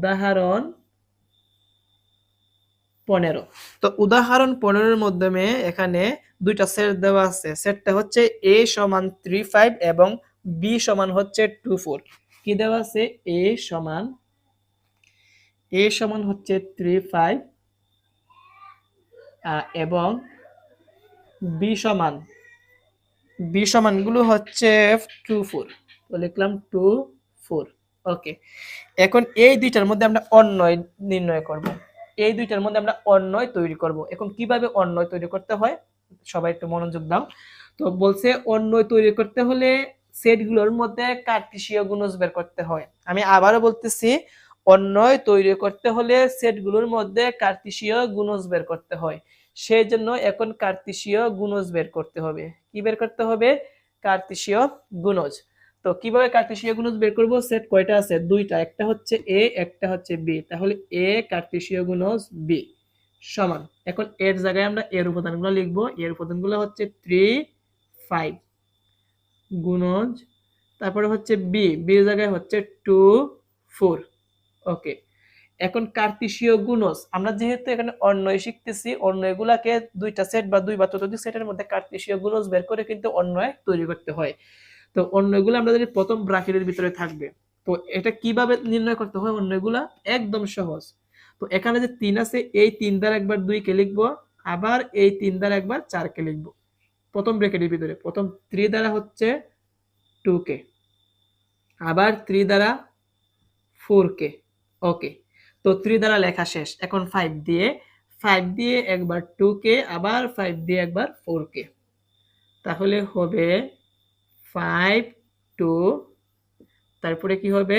উদাহরণ পনেরো। তো উদাহরণ পনেরোর মাধ্যমে এখানে দুইটা সেট দেওয়া আছে। সেটটা হচ্ছে এ সমান থ্রি ফাইভ এবং বি সমান হচ্ছে টু ফোর কি দেওয়া আছে? এ সমান এ সমান হচ্ছে থ্রি ফাইভ এবং বি সমান বি সমানগুলো হচ্ছে টু ফোর লিখলাম টু ফোর ওকে এখন এই দুইটার মধ্যে আমরা অন্যয় নির্ণয় করব। এই দুইটার মধ্যে আমরা অন্যয় তৈরি করব। এখন কীভাবে অন্যয় তৈরি করতে হয়? সবাই একটু মনোযোগ দাও। তো বলছে অন্যয় তৈরি করতে হলে সেটগুলোর মধ্যে কার্টেসীয় গুণজ বের করতে হয়। আমি আবারও বলতেছি, অন্যয় তৈরি করতে হলে সেটগুলোর মধ্যে কার্তেশীয় গুণজ বের করতে হয়। সেই জন্য এখন কার্তেশীয় গুণজ বের করতে হবে। কি বের করতে হবে? কার্তেশীয় গুণজ। তো কীভাবে কার্তেশীয় গুণজ বের করব? সেট কয়টা আছে? দুইটা, একটা হচ্ছে এ একটা হচ্ছে বি তাহলে এ কার্তেশীয় গুণজ বি সমান। এখন এর জায়গায় আমরা এর উপাদানগুলো লিখব। এর উপাদানগুলো হচ্ছে থ্রি ফাইভ গুণজ। তারপরে হচ্ছে বি বি জায়গায় হচ্ছে টু ফোর ওকে এখন কার্তিসীয় গুণজ আমরা যেহেতু এখানে অন্যয় শিখতেছি অন্যয়গুলাকে দুইটা সেট বা দুই বা ততোধিক সেটের মধ্যে কার্তিসীয় গুণজ বের করে কিন্তু অন্যয় তৈরি করতে হয়। তো অন্যগুলো আমরা যদি প্রথম ব্রাকেটের ভিতরে থাকবে। তো এটা কীভাবে নির্ণয় করতে হয়? অন্যগুলা একদম সহজ। তো এখানে যে তিন আছে, এই তিন দ্বারা একবার দুইকে লিখব, আবার এই তিন দ্বারা একবার চারকে লিখব। প্রথম ব্র্যাকেটের ভিতরে, প্রথম থ্রি দ্বারা হচ্ছে টু কে আবার থ্রি দ্বারা ফোর কে ওকে। তো থ্রি দ্বারা লেখা শেষ, এখন ফাইভ দিয়ে ফাইভ দিয়ে একবার টু কে আবার ফাইভ দিয়ে একবার ফোর কে তাহলে হবে ফাইভ টু তারপরে কি হবে?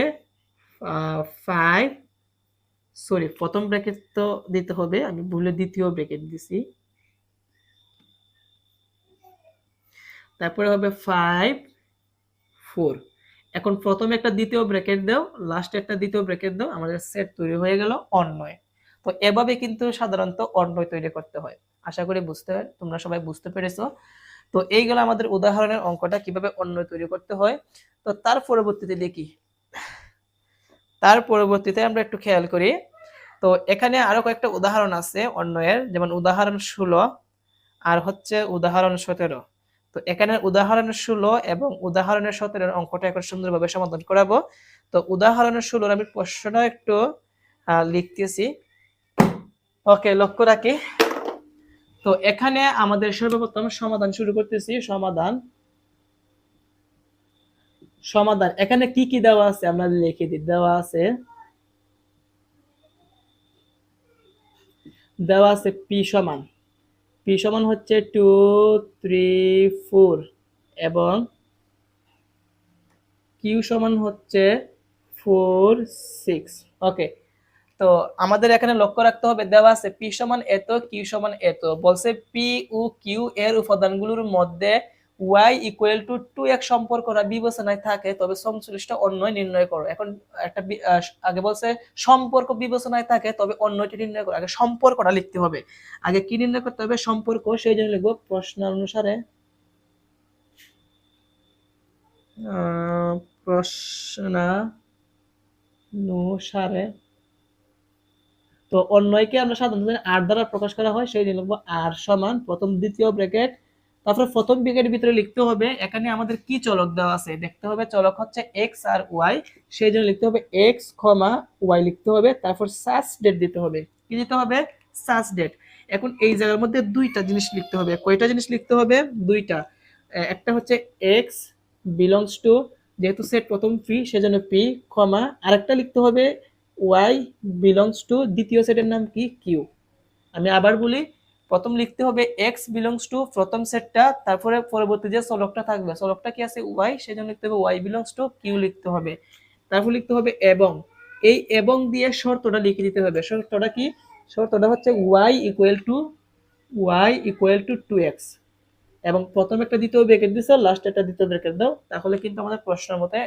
ফাইভ সরি প্রথম ব্র্যাকেট তো দিতে হবে, আমি ভুলে দ্বিতীয় ব্র্যাকেট দিছি। তারপরে হবে ফাইভ ফোর এখন প্রথমে একটা দ্বিতীয় ব্র্যাকেট দাও লাস্টে একটা দ্বিতীয় ব্র্যাকেট দাও, আমাদের সেট তৈরি হয়ে গেল অন্যয় তো এভাবে কিন্তু সাধারণত অন্যয় তৈরি করতে হয়। আশা করি বুঝতে তোমরা সবাই বুঝতে পেরেছ। তো এইগুলো আমাদের উদাহরণের অঙ্কটা কীভাবে অন্যয় তৈরি করতে হয়? তো তার পরবর্তীতে দেখি। তার পরবর্তীতে আমরা একটু খেয়াল করি। তো এখানে আরও কয়েকটা উদাহরণ আছে অন্যয়ের, যেমন উদাহরণ ষোলো আর হচ্ছে উদাহরণ সতেরো। তো এখানে উদাহরণ ষোলো এবং উদাহরণের সতেরোর অঙ্কটা এখন সুন্দরভাবে সমাধান করাবো। তো উদাহরণের ষোলোর আমি প্রশ্নটা একটু লিখতেছি। ওকে, লক্ষ্য রাখি। তো এখানে আমাদের সর্বপ্রথম সমাধান শুরু করতেছি, সমাধান। সমাধান, এখানে কি কি দেওয়া আছে আমরা লিখে দিই। দেওয়া আছে দেওয়া আছে পি সমান। পি সমান হচ্ছে টু থ্রি ফোর এবং কিউ সমান হচ্ছে ফোর সিক্স ওকে তো আমাদের এখানে লক্ষ্য রাখতে হবে, দেওয়া আছে পি সমান এত, কিউ সমান এত। বলছে পি ও কিউ এর উপাদানগুলোর মধ্যে ওয়াই ইকুয়াল টু টু এক সম্পর্কটা বিবেচনায় থাকে, তবে সংশ্লিষ্ট অন্যয় নির্ণয় করো। এখন একটা আগে বলছে সম্পর্ক বিবেচনায় থাকে, তবে অন্যটি নির্ণয় করো। আগে সম্পর্কটা লিখতে হবে। আগে কি নির্ণয় করতে হবে? সম্পর্ক, সেই জন্য লিখব প্রশ্ন অনুসারে প্রশ্ন অনুসারে তো অন্যয়কে আমরা সাধারণত আর দ্বারা প্রকাশ করা হয়, সেই লিখব আর সমান প্রথম দ্বিতীয় ব্র্যাকেট। তারপরে প্রথম ব্র্যাকেটের ভিতরে লিখতে হবে, এখানে আমাদের কি চলক দেওয়া আছে? দেখতে হবে চলক হচ্ছে এক্স আর ওয়াই সেই জন্য লিখতে হবে এক্স ক্ষমা ওয়াই লিখতে হবে, তারপর সাস ডেট দিতে হবে। কি দিতে হবে? সাস ডেট এখন এই জায়গার মধ্যে দুইটা জিনিস লিখতে হবে। কয়টা জিনিস লিখতে হবে? দুইটা। একটা হচ্ছে এক্স বিলংস টু যেহেতু সেট প্রথম পি সেজন্য পি ক্ষমা আরেকটা লিখতে হবে ওয়াই বিলংস টু দ্বিতীয় সেটের নাম কি? কিউ আমি আবার বলি, প্রথম লিখতে হবে এক্স বিলংস টু প্রথম সেটটা তারপরে পরবর্তী যে চলকটা থাকবে চলকটা কি আছে? ওয়াই সেজন্য লিখতে হবে ওয়াই বিলংস টু কিউ লিখতে হবে। তারপর লিখতে হবে এবং। এই এবং দিয়ে শর্তটা লিখে দিতে হবে। শর্তটা কি? শর্তটা হচ্ছে Y equal to Y equal to two X এবং প্রথম একটা দ্বিতীয় ব্রেকেট দিছো লাস্ট একটা দ্বিতীয় ব্রেকেট দাও। তাহলে কিন্তু আমাদের প্রশ্নের মতে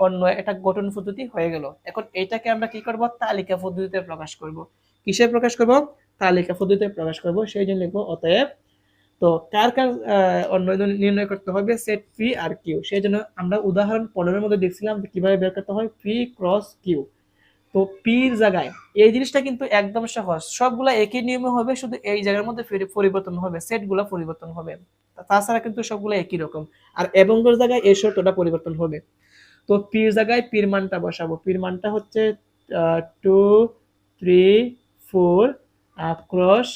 অন্য একটা গঠন পদ্ধতি হয়ে গেল। এখন এটাকে আমরা কি করব? তালিকা পদ্ধতিতে প্রকাশ করব। কিসে প্রকাশ করব? তালিকা পদ্ধতিতে প্রকাশ করব। সেই জন্য লিখব অতএব। তো কার কার অন্য নির্ণয় করতে হবে? সেট পি আর কিউ সেই জন্য আমরা উদাহরণ পনেরোর মধ্যে দেখছিলাম কীভাবে বের করতে হয়? পি ক্রস কিউ তো পির জায়গায় এই জিনিসটা কিন্তু একদম সহজ। সবগুলা একই নিয়মে হবে, শুধু এই জায়গার মধ্যে পরিবর্তন হবে। সেটগুলো পরিবর্তন হবে। তাছাড়া কিন্তু সবগুলো একই রকম। আর এবংর জায়গায় এই শর্তটা পরিবর্তন হবে। তো পির জায়গায় পির মানটা বসাবো। পির মানটা হচ্ছে টু থ্রি ফোর ক্রস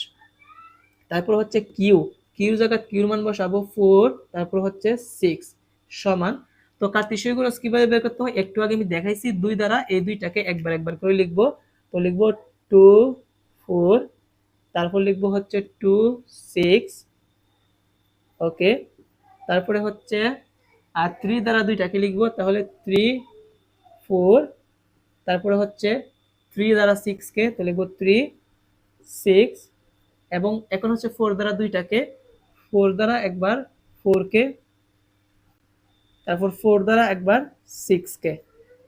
তারপর হচ্ছে কিউ কিউ জায়গায় কিউর মান বসাবো ফোর তারপর হচ্ছে সিক্স সমান। তো কার্তিসীয় গুণজ কীভাবে বের করতে হয়? একটু আগে আমি দেখাইছি, দুই দ্বারা এই দুইটাকে একবার একবার করে লিখব। তো লিখব টু ফোর তারপর লিখব হচ্ছে টু সিক্স ওকে তারপরে হচ্ছে আর থ্রি দ্বারা দুইটাকে লিখব? তাহলে থ্রি ফোর তারপরে হচ্ছে থ্রি দ্বারা সিক্সকে তো লিখব থ্রি সিক্স এবং এখন হচ্ছে ফোর দ্বারা দুইটাকে ফোর দ্বারা একবার ফোরকে তারপর ফোর দ্বারা একবার সিক্স কে।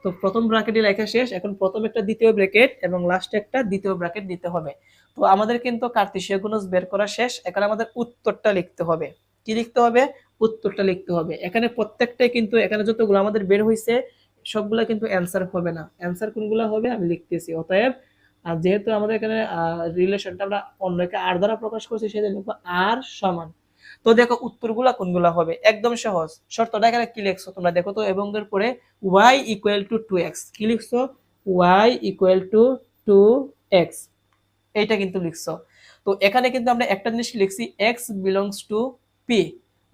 তো প্রথম ব্র্যাকেটে লেখা শেষ, এখন প্রথম একটা দ্বিতীয় ব্র্যাকেট এবং লাস্টে একটা দ্বিতীয় ব্র্যাকেট দিতে হবে। তো আমাদের কিন্তু কার্তেশীয় গুণজ বের করা শেষ, এখন আমাদের উত্তরটা লিখতে হবে। কি লিখতে হবে? উত্তরটা লিখতে হবে। এখানে প্রত্যেকটাই কিন্তু এখানে যতগুলো আমাদের বের হয়েছে সবগুলা কিন্তু অ্যান্সার হবে না। অ্যান্সার কোনগুলো হবে আমি লিখতেছি, অতএব, আর যেহেতু আমাদের এখানে রিলেশনটা আমরা অন্যকে আর দ্বারা প্রকাশ করছি সেজন্য লিখব আর সমান। তো দেখো উত্তরগুলা কোনগুলা হবে? একদম সহজ। শর্তটা এখানে কি লিখছো তোমরা? দেখো তো, এবং পরে y equal to two X কি লিখছো? y equal to two X এইটা কিন্তু লিখছো। তো এখানে কিন্তু আমরা একটা জিনিস লিখছি এক্স বিলংস টু p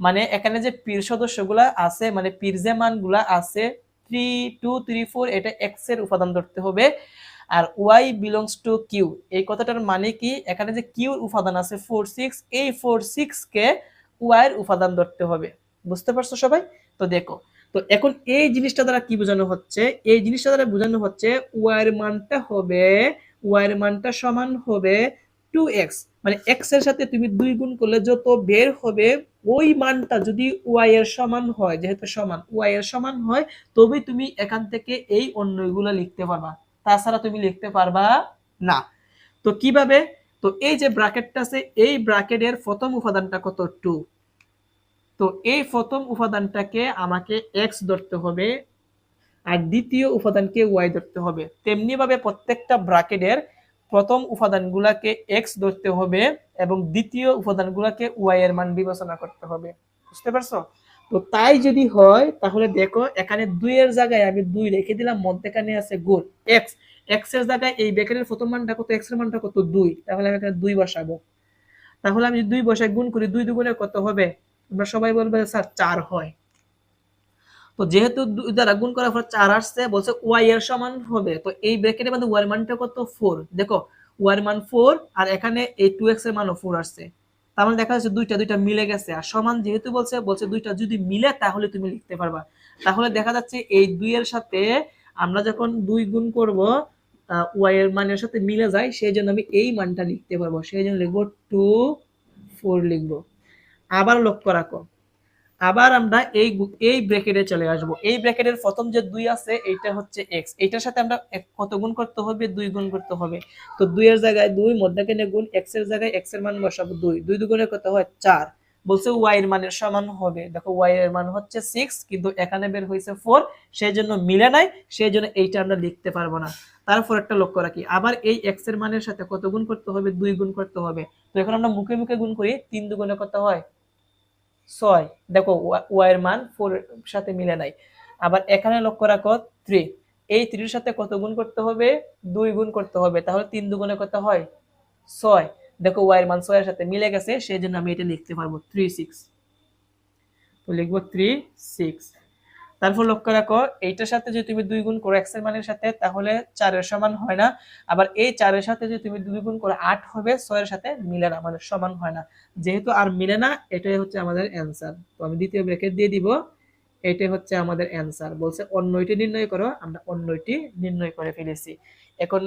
মানে এখানে যে পীর সদস্যগুলা আছে মানে পীর যে মানগুলা আছে থ্রি টু থ্রি ফোর এটা এক্সের উপাদান ধরতে হবে। আর ওয়াই বিলংস টু কিউ এই কথাটার মানে কি? এখানে যে কিউ উপাদান আছে ফোর সিক্স এই ফোর সিক্স কে ওয়াই এর উপাদান ধরতে হবে। বুঝতে পারছ সবাই? তো দেখো, তো এখন এই জিনিসটা দ্বারা কি বোঝানো হচ্ছে? এই জিনিসটা দ্বারা বোঝানো হচ্ছে ওয়াই এর মানটা হবে ওয়াই এর মানটা সমান হবে টু এক্স মানে এক্সের সাথে তুমি দুই গুণ করলে যত বের হবে, ওই মানটা যদি ওয়াই এর সমান হয়, যেহেতু সমান ওয়াই এর সমান হয়, তবেই তুমি এখান থেকে এই অন্যগুলো লিখতে পারবা। তাছাড়া তুমি লিখতে পারবা না। তো কীভাবে? তো এই যে ব্র্যাকেটটা আছে, এই ব্র্যাকেটের প্রথম উপাদানটা কত? টু তো এই প্রথম উপাদানটাকে আমাকে এক্স ধরতে হবে আর দ্বিতীয় উপাদানকে ওয়াই ধরতে হবে। তেমনি ভাবে প্রত্যেকটা ব্র্যাকেটের প্রথম উপাদানগুলাকে এক্স ধরতে হবে এবং দ্বিতীয় উপাদানগুলাকে ওয়াই এর মান বিবেচনা করতে হবে। বুঝতে পারছ? তো তাই যদি হয়, তাহলে দেখো এখানে দুই এর জায়গায় আমি দুই রেখে দিলাম, মধ্যেখানে আছে গুণ এক্স এক্সের জায়গায় এই ব্র্যাকেটের প্রথম মানটা কত এক্সের মানটা কত? দুই। তাহলে আমি এখানে দুই বসাবো। তাহলে আমি দুই বসায় গুণ করি, দুই দুগুণে কত হবে? তোমরা সবাই বলবে স্যার চার হয়। তো যেহেতু দুই দ্বারা গুণ করার পর চার আসছে, বলছে ওয়াই এর সমান হবে। তো এই ব্র্যাকেটের মধ্যে ওয়াই মানটা কত? ফোর দেখো ওয়াই মান ফোর আর এখানে এই টু এক্সের মানও ফোর আসছে। তার মানে দেখা যাচ্ছে দুইটা দুইটা মিলে গেছে। আর সমান যেহেতু বলছে বলছে দুইটা যদি মিলে তাহলে তুমি লিখতে পারবা। তাহলে দেখা যাচ্ছে এই দুই এর সাথে আমরা যখন দুই গুণ করব ওয়াই এর মানের সাথে মিলে যায়, সেই জন্য আমি এই মানটা লিখতে পারব। সেই জন্য লিখব টু ফোর লিখব। আবার লক্ষ্য রাখো। আবার আমরা এই এই ব্র্যাকেটে চলে আসব। এই ব্র্যাকেটের প্রথম যে দুই আছে, এইটা হচ্ছে এক্স এইটার সাথে আমরা কত গুণ করতে হবে? দুই গুণ করতে হবে। তো দুইয়ের জায়গায় দুই, মধ্যখানে গুণ এক্সের জায়গায় এক্সের মান বসাবো দুই। দুই দুগুণে কত হয়? চার। বলছে ওয়াই এর মানের সমান হবে। দেখো ওয়াই এর মান হচ্ছে সিক্স কিন্তু এখানে বের হয়েছে ফোর সেই জন্য মিলে নাই, সেই জন্য এইটা আমরা লিখতে পারব না। তারপর একটা লক্ষ্য রাখি। আবার এই এক্সের মানের সাথে কত গুণ করতে হবে? দুই গুণ করতে হবে। তো এখন আমরা মুখে মুখে গুণ করি, তিন দুগুণে কত হয়? ছয়। দেখো ওয়াই এর মান ফোর সাথে মিলে নাই। আবার এখানে লক্ষ্য রাখো থ্রি এই থ্রির সাথে কত গুণ করতে হবে? দুই গুণ করতে হবে। তাহলে তিন দুগুণে কত হয়? ছয়। দেখো ওয়াই এর মান ছয়ের সাথে মিলে গেছে সেই জন্য আমি এটা লিখতে পারব থ্রি সিক্স তো লিখব থ্রি সিক্স তারপর লক্ষ্য রাখো, এইটার সাথে যদি তুমি দুই গুণ করো এক্সের মানের সাথে, তাহলে চারের সমান হয় না। আবার এই চারের সাথে যদি তুমি দুই গুণ করো আট হবে, ছয়ের সাথে মিলে না মানে সমান হয় না। যেহেতু আর মিলে না, এটাই হচ্ছে আমাদের অ্যান্সার তো আমি দ্বিতীয় ব্র্যাকেট দিয়ে দিব, এটাই হচ্ছে আমাদের অ্যান্সার বলছে অন্যটি নির্ণয় করো, আমরা অন্যটি নির্ণয় করে ফেলেছি। এখন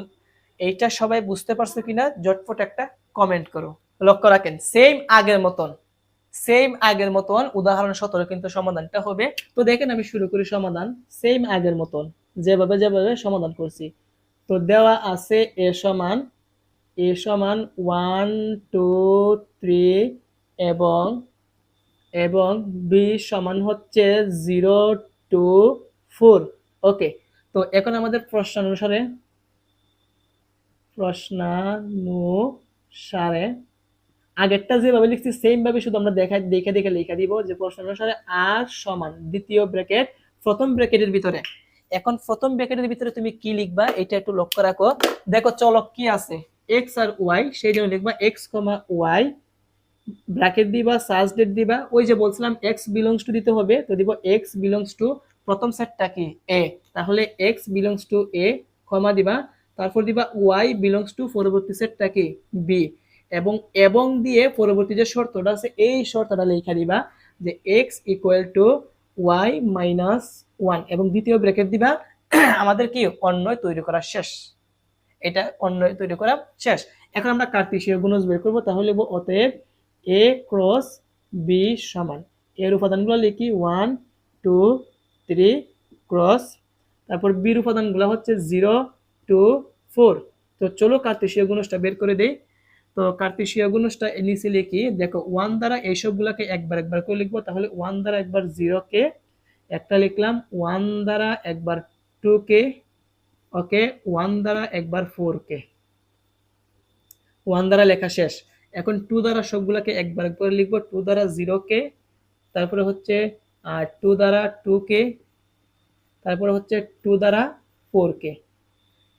এইটা সবাই বুঝতে পারছ কিনা, জটপট একটা কমেন্ট করো। লক্ষ্য রাখেন সেম আগের মতন। সেম আগের মতন, উদাহরণ সতেরো কিন্তু সমাধানটা হবে। তো দেখেন আমি শুরু করি সমাধান। সেম আগের মতন, যেভাবে যেভাবে সমাধান করছি। তো দেওয়া আছে এ সমান এ সমান ওয়ান টু থ্রি এবং এবং বি সমান হচ্ছে জিরো টু ফোর ওকে তো এখন আমাদের প্রশ্ন অনুসারে প্রশ্নানুসারে আগেরটা যেভাবে লিখছি সেম ভাবে শুধু আমরা দেখা, দেখে দেখে লিখে দিব যে প্রশ্নানুসারে আর সমান, দ্বিতীয় ব্র্যাকেট প্রথম ব্র্যাকেটের ভিতরে। এখন প্রথম ব্র্যাকেটের ভিতরে তুমি কি লিখবা, এটা একটু লক্ষ্য রাখো। দেখো চলক কি আছে? এক্স আর ওয়াই সেই জন্য লিখবা এক্স কমা ওয়াই ব্র্যাকেট দিবা সার্চ ডেট দিবা। ওই যে বলছিলাম এক্স বিলংস টু দিতে হবে, তো দিব এক্স বিলংস টু প্রথম সেটটা কি? এ তাহলে x belongs to A comma দিবা। তারপর দিবা ওয়াই বিলংস টু পরবর্তী সেটটা কি? বি এবং এবং দিয়ে পরবর্তী যে শর্তটা আছে, এই শর্তটা লেখা দিবা যে x equal to y minus one এবং দ্বিতীয় ব্র্যাকেট দিবা, আমাদের কি? অন্যয় তৈরি করা শেষ। এটা অন্যয় তৈরি করা শেষ। এখন আমরা কার্তিসীয় গুণজ বের করব, তাহলে অতএব এ ক্রস বি সমান। এর উপাদানগুলো লিখি ওয়ান টু থ্রি ক্রস তারপর বির উপাদানগুলো হচ্ছে জিরো টু ফোর তো চলো কার্তেশীয় গুণসটা বের করে দেই। তো কার্তেশীয় গুণসটা নিচে লিখি, দেখো ওয়ান দ্বারা এইসবগুলোকে একবার একবার করে লিখব, তাহলে ওয়ান দ্বারা একবার জিরোকে একটা লিখলাম ওয়ান দ্বারা একবার টু কে ওকে ওয়ান দ্বারা একবার ফোর কে। ওয়ান দ্বারা লেখা শেষ। এখন টু দ্বারা সবগুলোকে একবার একবার লিখব টু দ্বারা জিরো কে, তারপরে হচ্ছে টু দ্বারা টু কে, তারপরে হচ্ছে টু দ্বারা ফোর কে।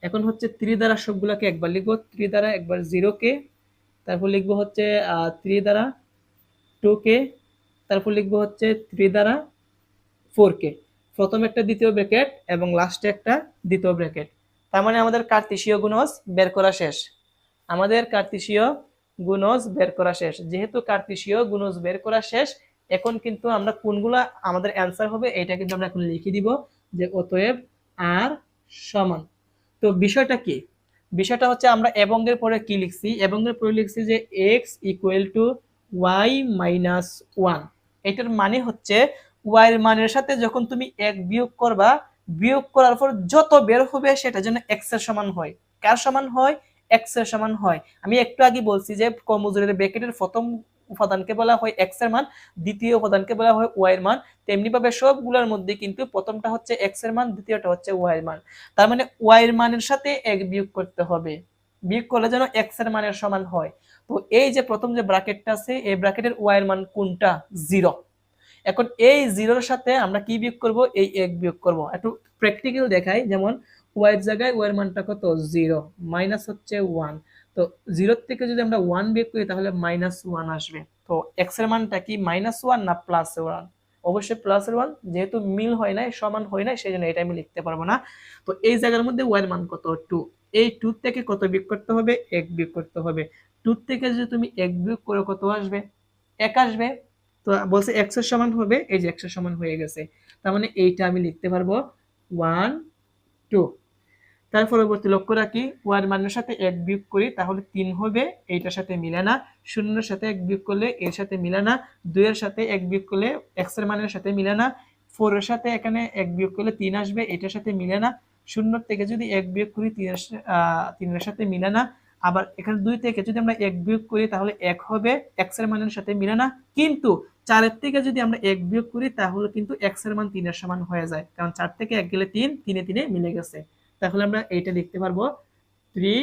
এখন হচ্ছে থ্রি দ্বারা সবগুলোকে একবার লিখব থ্রি দ্বারা একবার জিরো কে তারপর লিখব হচ্ছে থ্রি দ্বারা টু কে তারপর লিখব হচ্ছে থ্রি দ্বারা ফোর কে প্রথম একটা দ্বিতীয় ব্র্যাকেট এবং লাস্টে একটা দ্বিতীয় ব্র্যাকেট। তার মানে আমাদের কার্তিসীয় গুণজ বের করা শেষ। আমাদের কার্তিসীয় গুণজ বের করা শেষ। যেহেতু কার্তিসীয় গুণজ বের করা শেষ, এখন কিন্তু আমরা কোনগুলা আমাদের অ্যান্সার হবে এটা কিন্তু আমরা এখন লিখে দিব যে অতএব আর সমান। তো বিষয়টা কি? বিষয়টা হচ্ছে আমরা এবং এর পরে কি লিখছি? এবং এর পরে লিখছি যে x equal to y minus one এটার মানে হচ্ছে ওয়াই এর মানের সাথে যখন তুমি এক বিয়োগ করবা, বিয়োগ করার পর যত বের হবে সেটা যেন এক্সের সমান হয়। কার সমান হয়? এক্সের সমান হয়। আমি একটু আগে বলছি যে কমজোরের ব্র্যাকেটের প্রথম উপাদানকে বলা হয় এক্সের মান, দ্বিতীয় উপাদানকে বলা হয় ওয়াই এর মান। তেমনি ভাবে সবগুলোর মধ্যে কিন্তু প্রথমটা হচ্ছে এক্সের মান, দ্বিতীয়টা হচ্ছে ওয়াই এর মান। তার মানে ওয়াই এর মানের সাথে এক বিয়োগ করতে হবে। বিয়োগ করলে যেন এক্সের মানের সমান হয়। তো এই যে প্রথম যে ব্র্যাকেটটা আছে, এই ব্র্যাকেটের ওয়াই এর মান কোনটা? জিরো। এখন এই জিরোর সাথে আমরা কি বিয়োগ করব? এই এক বিয়োগ করব। একটু প্র্যাকটিক্যাল দেখাই। যেমন ওয়াই জায়গায় ওয়াই এর মানটা কত? জিরো। মাইনাস হচ্ছে ওয়ান তো জিরোর থেকে যদি আমরা ওয়ান বিয়োগ করি, তাহলে মাইনাস ওয়ান আসবে। তো এক্সের মানটা কি মাইনাস ওয়ান না প্লাস ওয়ান অবশ্যই প্লাস ওয়ান যেহেতু মিল হয় নাই, সমান হয় নাই সেই জন্য এটা আমি লিখতে পারব না। তো এই জায়গার মধ্যে ওয়ানের মান কত? টু এই টু থেকে কত বিয়োগ করতে হবে? এক বিয়োগ করতে হবে। টু থেকে যদি তুমি এক বিয়োগ করে, কত আসবে? এক আসবে। তো বলছে এর সমান হবে, এই যে এর সমান হয়ে গেছে। তার মানে এইটা আমি লিখতে পারব। ওয়ান টু তার পরবর্তী লক্ষ্য রাখি। ওয়ার মানের সাথে এক বিয়োগ করি, তাহলে তিন হবে, এইটার সাথে মিলে না। শূন্যের সাথে এক বিয়োগ করলে এর সাথে মিলে না। দুইয়ের সাথে এক বিয়োগ করলে এক্সের মানের সাথে মিলে না। ফোর এর সাথে এখানে এক বিয়োগ করলে তিন আসবে এটার সাথে মিলে না। শূন্য থেকে যদি এক বিয়োগ করি, তিনের তিনের সাথে মিলে না। আবার এখানে দুই থেকে যদি আমরা এক বিয়োগ করি, তাহলে এক হবে এক্সের মানের সাথে মিলে না। কিন্তু চারের থেকে যদি আমরা এক বিয়োগ করি, তাহলে কিন্তু এক্সের মান তিনের সমান হয়ে যায়। কারণ চার থেকে এক গেলে তিন, তিনে তিনে মিলে গেছে। তাহলে আমরা এইটা লিখতে পারব। থ্রি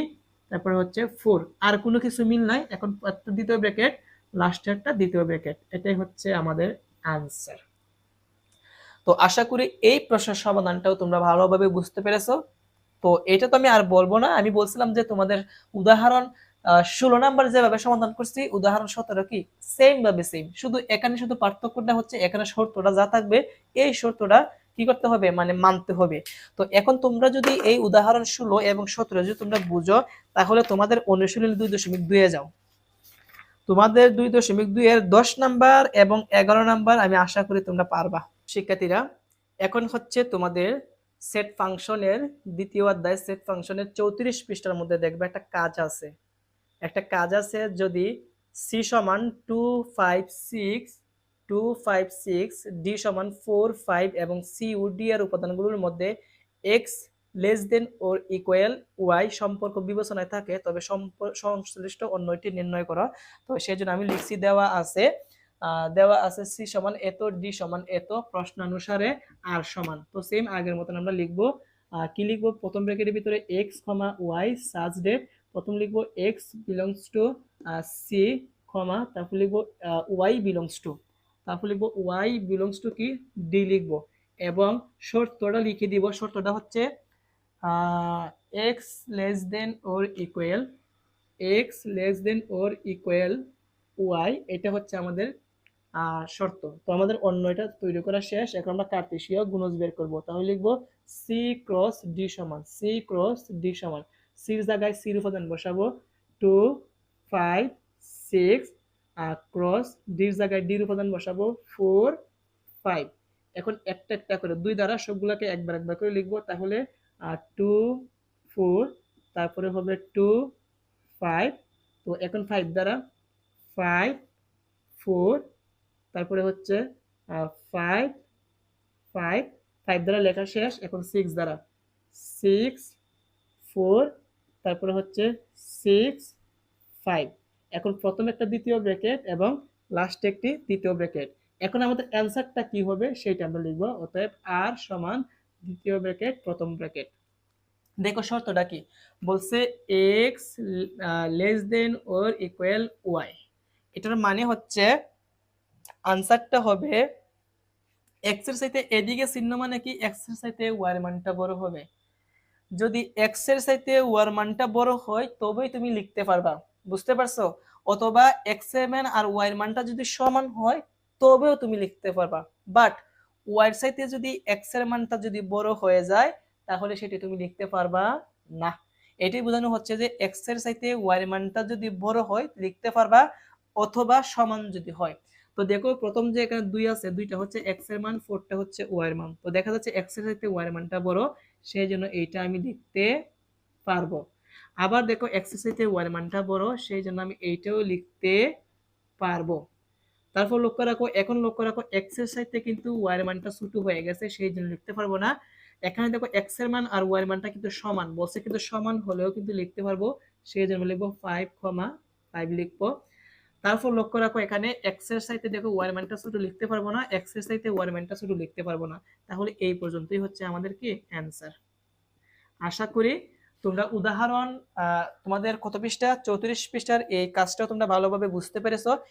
তারপরে হচ্ছে ফোর আর কোনো কিছু মিল নাই। এখন দ্বিতীয় ব্র্যাকেট লাস্টেরটা দ্বিতীয় ব্র্যাকেট এটাই হচ্ছে আমাদের আনসার তো আশা করি এই প্রশ্নের সমাধানটাও তোমরা ভালোভাবে বুঝতে পেরেছ। তো এটা তো আমি আর বলব না। আমি বলছিলাম যে তোমাদের উদাহরণ ষোলো নাম্বার যেভাবে সমাধান করছি, উদাহরণ সতেরো কি? সেম ভাবে সেম শুধু এখানে শুধু পার্থক্যটা হচ্ছে, এখানে শর্তটা যা থাকবে, এই শর্তটা কি করতে হবে? মানে মানতে হবে। তো এখন তোমরা যদি এই উদাহরণ ষোলো এবং সতেরো যদি তোমরা বুঝো, তাহলে তোমাদের অনুশীলনী দুই দশমিক দুয়ে যাও। তোমাদের দুই দশমিক দুই এর দশ নাম্বার এবং এগারো নাম্বার আমি আশা করি তোমরা পারবা। শিক্ষার্থীরা, এখন হচ্ছে তোমাদের সেট ফাংশনের দ্বিতীয় অধ্যায় সেট ফাংশনের চৌত্রিশ পৃষ্ঠার মধ্যে দেখবে একটা কাজ আছে। একটা কাজ আছে যদি সি সমান two five six two five six D সমান ফোর ফাইভ এবং সি ও ডি এর উপাদানগুলোর মধ্যে x less than or equal y সম্পর্ক বিবেচনায় থাকে, তবে সংশ্লিষ্ট অন্যটি নির্ণয় করা। তো সেই জন্য আমি লিখছি দেওয়া আছে দেওয়া আছে সি সমান এত ডি সমান এত, প্রশ্নানুসারে আর সমান। তো সেম আগের মতন আমরা লিখব কি লিখব? প্রথম ব্র্যাকেটের ভিতরে x comma y such that প্রথম লিখব x belongs to C comma তারপর লিখব ওয়াই বিলংস টু তারপর লিখব ওয়াই বিলংস টু কি? ডি লিখব। এবং শর্তটা লিখে দিব। শর্তটা হচ্ছে x less than or equal x less than or equal y এটা হচ্ছে আমাদের শর্ত। তো আমাদের অন্য এটা তৈরি করা শেষ। এখন আমরা কার্তেশীয় গুণজ বের করব। তাহলে লিখব সি ক্রস ডি সমান সি ক্রস ডি সমান। সির জায়গায় সির উপাদান বসাবো। টু ফাইভ সিক্স ক্রস ডির জায়গায় ডির উপাদান বসাবো ফোর ফাইভ এখন একটা একটা করে, দুই দ্বারা সবগুলোকে একবার একবার করে লিখব, তাহলে টু ফোর তারপরে হবে টু ফাইভ তো এখন ফাইভ দ্বারা ফাইভ ফোর তারপরে হচ্ছে ফাইভ ফাইভ ফাইভ দ্বারা লেখা শেষ, এখন সিক্স দ্বারা। সিক্স ফোর তারপরে হচ্ছে সিক্স ফাইভ এখন প্রথম একটা দ্বিতীয় ব্র্যাকেট এবং লাস্টে একটি তৃতীয় ব্র্যাকেট। এখন আমাদের অ্যান্সারটা কি হবে সেটা আমরা লিখব, অতএব আর সমান দ্বিতীয় ব্র্যাকেট, প্রথম ব্র্যাকেট। দেখো শর্তটা কি? বলছে x less than or equal y এটার মানে হচ্ছে আনসারটা হবে এক্সের সাথে এদিকে চিহ্ন মানে কি? এক্সের সাথে ওয়ার মানটা বড় হবে। যদি এক্সের সাথে ওয়ার মানটা বড় হয়, তবেই তুমি লিখতে পারবা। বুঝতে পারছ? অথবা এক্সের মান আর ওয়াই এর মানটা যদি সমান হয়, তবেও তুমি লিখতে পারবা। বাট ওয়াই এর সাথে যদি এক্সের মানটা যদি বড় হয়ে যায়, তাহলে সেটি তুমি লিখতে পারবা না। এটাই বোঝানো হচ্ছে যে এক্সের সাথে ওয়াই এর মানটা যদি বড় হয়, লিখতে পারবা, অথবা সমান যদি হয়। তো দেখো, প্রথম যে এখানে দুই আছে, দুইটা হচ্ছে এক্সের মান ফোরটা হচ্ছে ওয়াই এর মান। তো দেখা যাচ্ছে এক্সের সাথে ওয়াই এর মানটা বড়, সেই জন্য এইটা আমি লিখতে পারব। আবার দেখো এক্সের সাথে মানটা বড়, সেই জন্য আমি এইটাও লিখতে পারব। তারপর লক্ষ্য রাখো, এখন লক্ষ্য রাখো এক্সের সাথে কিন্তু ওয়াই এর মানটা ছোট হয়ে গেছে, সেই জন্য লিখতে পারব না। এখানে দেখো এক্সের মান আর ওয়াই এর মানটা কিন্তু সমান, বলছে কিন্তু সমান হলেও কিন্তু লিখতে পারব, সেই জন্য লিখব ফাইভ কমা ফাইভ লিখব। তারপর লক্ষ্য রাখো, এখানে এক্সের সাথে দেখো ওয়াই এর মানটা ছোট লিখতে পারব না এক্সের সাথে ওয়াই এর মানটা ছোট লিখতে পারব না। তাহলে এই পর্যন্তই হচ্ছে আমাদের কি অ্যান্সার আশা করি তোমরা উদাহরণ তোমাদের কত পৃষ্ঠা? চৌত্রিশ পৃষ্ঠার এই কাজটাও তোমরা ভালোভাবে বুঝতে পেরেছ।